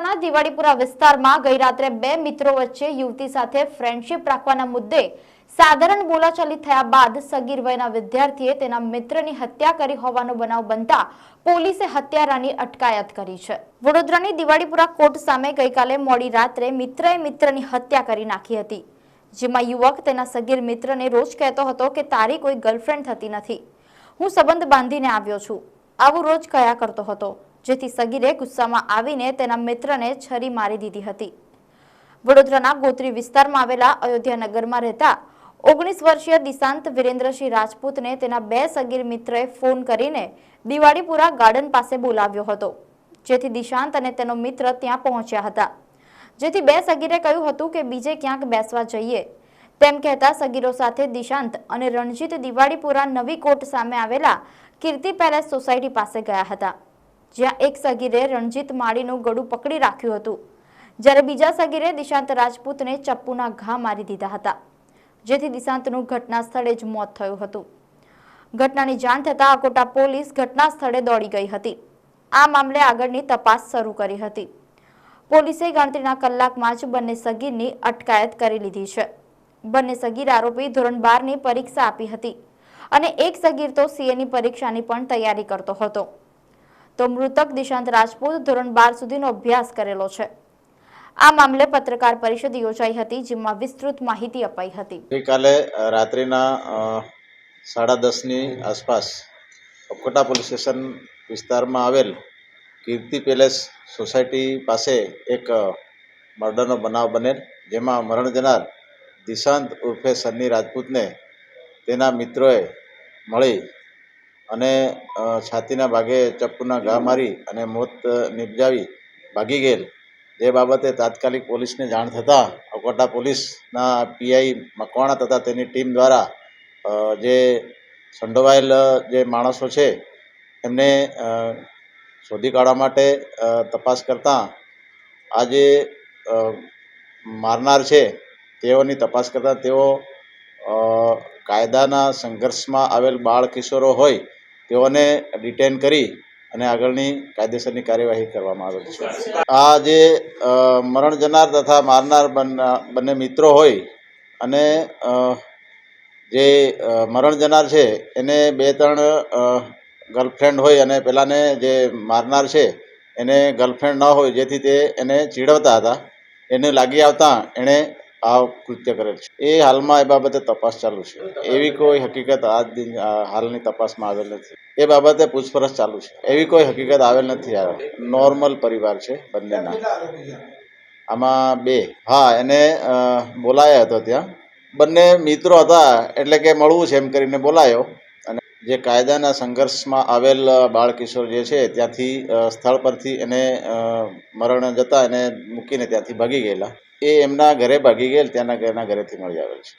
વડોદરાના દિવાળીપુરા વિસ્તારમાં ગઈ રાત્રે બે મિત્રો વચ્ચે યુવતી સાથે ફ્રેન્ડશિપ રાખવાના મુદ્દે સાધારણ બોલાચાલી થયા બાદ સગીર વયના વિદ્યાર્થીએ તેના મિત્રની હત્યા કરી હોવાનો બનાવ બનતા પોલીસે હત્યારાની અટકાયત કરી છે. વડોદરાની દિવાળીપુરા કોર્ટ સામે ગઈકાલે મોડી રાત્રે મિત્રએ મિત્રની હત્યા કરી નાખી હતી, જેમાં યુવક તેના સગીર મિત્રને રોજ કહેતો હતો કે, તારી કોઈ ગર્લફ્રેન્ડ થતી નથી. હું સંબંધ બાંધીને આવ્યો છું. આવું રોજ કયા કરતો હતો. જેથી સગીરે ગુસ્સામાં આવીને તેના મિત્રને છરી મારી દીધી હતી. વડોદરાના ગોત્રી વિસ્તારમાં આવેલા અયોધ્યાનગરમાં રહેતા ઓગણીસ વર્ષીય દિશાંત વિરેન્દ્રસિંહ રાજપૂતને તેના બે સગીર મિત્રએ ફોન કરીને દિવાળીપુરા ગાર્ડન પાસે બોલાવ્યો હતો, જેથી દિશાંત અને તેનો મિત્ર ત્યાં પહોંચ્યા હતા. જેથી બે સગીરે કહ્યું હતું કે બીજે ક્યાંક બેસવા જઈએ. તેમ કહેતા સગીરો સાથે દિશાંત અને રણજીત દિવાળીપુરા નવી કોટ સામે આવેલા કીર્તિ પેલેસ સોસાયટી પાસે ગયા હતા. જ્યાં એક સગીરે રણજીત માળીનું ગળું પકડી રાખ્યું હતું. જ્યારે બીજા સગીરે દિશાંત રાજપૂતને ચપ્પુના ઘા મારી દીધા હતા. જેથી દિશાંતનું ઘટના સ્થળે જ મોત થયું હતું. ઘટનાની જાણ થતાં અકોટા પોલીસ ઘટના સ્થળે દોડી ગઈ હતી. આ મામલે આગળની તપાસ શરૂ કરી હતી. પોલીસે ગણતરીના કલાકમાં જ બંને સગીરની અટકાયત કરી લીધી છે. બંને સગીર આરોપી ધોરણ બારની પરીક્ષા આપી હતી અને એક સગીર તો સીએની પરીક્ષાની પણ તૈયારી કરતો હતો. તો મૃતક દિશાંત રાજપૂત ધોરણ બાર સુધીનો અભ્યાસ કરેલો છે. આ મામલે પત્રકાર પરિષદ યોજાઈ હતી, જેમાં વિસ્તૃત માહિતી અપાઈ હતી. ગઈકાલે રાત્રિના સાડા દસની આસપાસ અકોટા પોલીસ સ્ટેશન વિસ્તારમાં આવેલ કીર્તિ પેલેસ સોસાયટી પાસે એક મર્ડરનો બનાવ બનેલ, જેમાં મરણ જનાર દિશાંત ઉર્ફે સન્ની રાજપૂતને તેના મિત્રોએ મળી અને છાતીના ભાગે ચપ્પુના ઘા મારી અને મોત નિપજાવી ભાગી ગયેલ. જે બાબતે તાત્કાલિક પોલીસને જાણ થતાં અકોટા પોલીસના પીઆઈ મકવાણા તથા તેની ટીમ દ્વારા જે સંડોવાયેલ જે માણસો છે, એમને શોધી કાઢવા માટે તપાસ કરતાં આ જે મારનાર છે, તેઓની તપાસ કરતાં તેઓ કાયદાના સંઘર્ષમાં આવેલ બાળ કિશોરો હોય તેઓને ડિટેન કરી અને આગળની કાયદેસરની કાર્યવાહી કરવામાં આવેલ છે. આ જે મરણ જનાર તથા મારનાર બન- મિત્રો હોય અને જે મરણ જનાર છે, એને બે ત્રણ ગર્લફ્રેન્ડ હોય અને પેલાને જે મારનાર છે, એને ગર્લફ્રેન્ડ ન હોય, જેથી તે એને ચીડવતા હતા. એને લાગી આવતા એણે આ કૃત્ય કરેલ છે. એ હાલમાં એ બાબતે તપાસ ચાલુ છે. એવી કોઈ હકીકત આજ દિન હાલની તપાસમાં આવેલ નથી. એ બાબતે પૂછપરછ ચાલુ છે. એવી કોઈ હકીકત આવેલ નથી આવે નોર્મલ પરિવાર છે બંનેના. આમાં બે. હા, એને બોલાયો હતો ત્યાં. બંને મિત્રો હતા, એટલે કે મળવું છે એમ કરીને બોલાયો. અને જે કાયદાના સંઘર્ષમાં આવેલ બાળકિશોર જે છે, ત્યાંથી સ્થળ પરથી એને મરણ જતા એને મૂકીને ત્યાંથી ભાગી ગયેલા. એ એમના ઘરે ભાગી ગયેલ ત્યાંના ઘરના ઘરેથી મળી આવેલ છે.